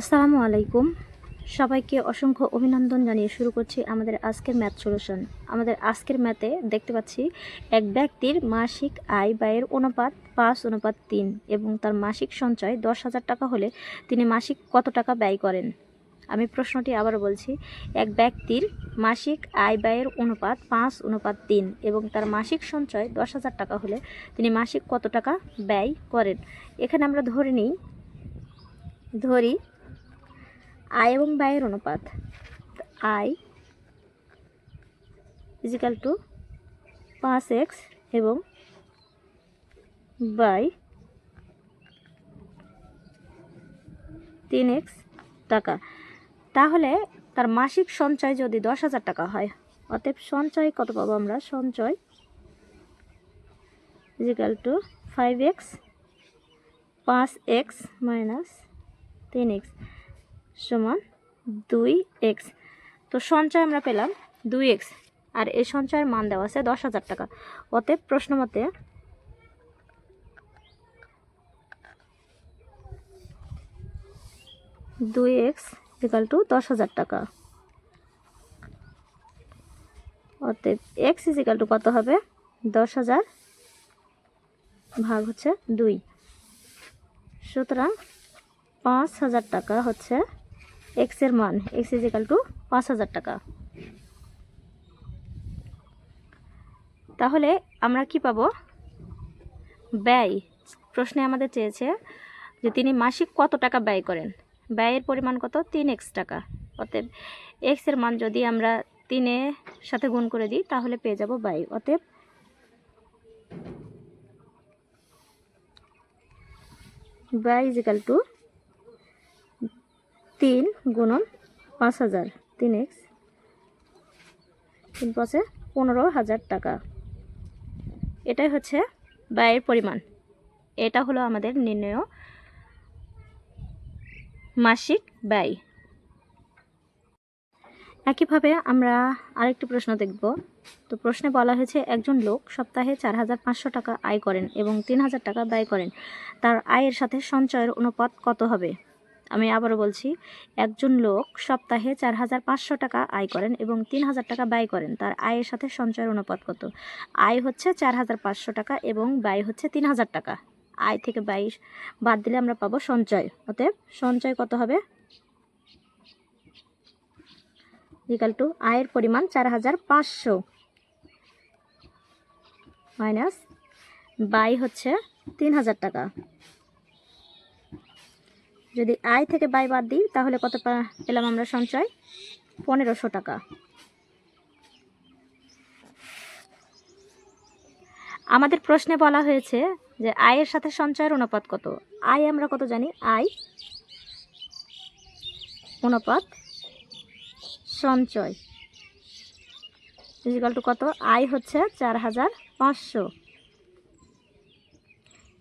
আসসালামু আলাইকুম। সবাইকে অসংখ্য অভিনন্দন জানিয়ে শুরু করছি আমাদের আজকের ম্যাথ সলিউশন। আমাদের আজকের ম্যাথে দেখতে পাচ্ছি এক ব্যক্তির মাসিক আয় ব্যয়ের অনুপাত পাঁচ, অনুপাত তিন এবং তার মাসিক সঞ্চয় দশ হাজার টাকা হলে তিনি মাসিক কত টাকা ব্যয় করেন? আমি প্রশ্নটি আবার বলছি, এক ব্যক্তির মাসিক আয় ব্যয়ের অনুপাত পাঁচ, অনুপাত তিন এবং তার মাসিক সঞ্চয় দশ হাজার টাকা হলে তিনি মাসিক কত টাকা ব্যয় করেন? এখানে আমরা ধরে নিই, ধরি আয় এবং ব্যয়ের অনুপাত। আয় ইজিক্যাল টু পাঁচ এক্স এবং বাই তিন এক্স টাকা। তাহলে তার মাসিক সঞ্চয় যদি দশ হাজার টাকা হয়, অতএব সঞ্চয় কত পাবো আমরা? সঞ্চয় ইজিক্যাল টু ফাইভ এক্স, পাঁচ এক্স মাইনাস তিন এক্স। সমান দুই এক্স। তো সঞ্চয় আমরা পেলাম দুই এক্স। আর এই সঞ্চয়ের মান দেওয়া আছে দশ হাজার টাকা। অতএব প্রশ্ন মতে দুই এক্স ইকাল টু দশ হাজার টাকা। অতএব এক্স ইজ ইকাল টু কত হবে? দশ হাজার ভাগ হচ্ছে দুই। সুতরাং পাঁচ হাজার টাকা হচ্ছে এক্সের মান এক্স ইজ ইকাল টু পাঁচ হাজার টাকা। তাহলে আমরা কি পাবো? ব্যয়। প্রশ্নে আমাদের চেয়েছে যে তিনি মাসিক কত টাকা ব্যয় করেন? ব্যয়ের পরিমাণ কত? তিন এক্স টাকা। অতএব এক্সের মান যদি আমরা তিনের সাথে গুণ করে দিই, তাহলে পেয়ে যাব ব্যয়। অতএব ব্যয় ইজ ইকাল টু তিন গুণন পাঁচ হাজার, তিন এক্স, তিন পাঁচে পনেরো হাজার টাকা। এটাই হচ্ছে ব্যয়ের পরিমাণ। এটা হলো আমাদের নির্ণয় মাসিক ব্যয়। একইভাবে আমরা আরেকটি প্রশ্ন দেখব। তো প্রশ্নে বলা হয়েছে, একজন লোক সপ্তাহে চার হাজার পাঁচশো টাকা আয় করেন এবং তিন হাজার টাকা ব্যয় করেন। তার আয়ের সাথে সঞ্চয়ের অনুপাত কত হবে? আমি আবারও বলছি, একজন লোক সপ্তাহে চার হাজার পাঁচশো টাকা আয় করেন এবং তিন হাজার টাকা ব্যয় করেন। তার আয়ের সাথে সঞ্চয়ের অনুপাত কত? আয় হচ্ছে চার হাজার পাঁচশো টাকা এবং ব্যয় হচ্ছে তিন হাজার টাকা। আয় থেকে ব্যয় বাদ দিলে আমরা পাবো সঞ্চয়। অতএব সঞ্চয় কত হবে? ইকাল টু আয়ের পরিমাণ চার হাজার পাঁচশো। মাইনাস ব্যয় হচ্ছে তিন হাজার টাকা। যদি আয় থেকে ব্যয় বাদ দিই, তাহলে কত পেলাম আমরা সঞ্চয়? পনেরোশো টাকা। আমাদের প্রশ্নে বলা হয়েছে যে আয়ের সাথে সঞ্চয়ের অনুপাত কত? আয় আমরা কত জানি? আয় অনুপাত সঞ্চয়। ইজিকাল টু কত? আয় হচ্ছে চার হাজার পাঁচশো।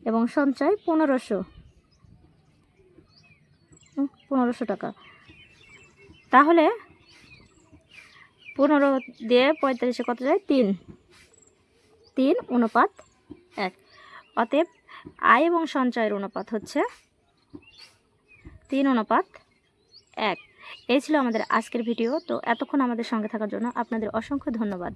এবং সঞ্চয় পনেরোশো। পনেরোশো টাকা। তাহলে পনেরো দিয়ে পঁয়তাল্লিশে কত যায়? তিন। তিন অনুপাত এক। অতএব আয় এবং সঞ্চয়ের অনুপাত হচ্ছে তিন অনুপাত এক। এই ছিল আমাদের আজকের ভিডিও। তো এতক্ষণ আমাদের সঙ্গে থাকার জন্য আপনাদের অসংখ্য ধন্যবাদ।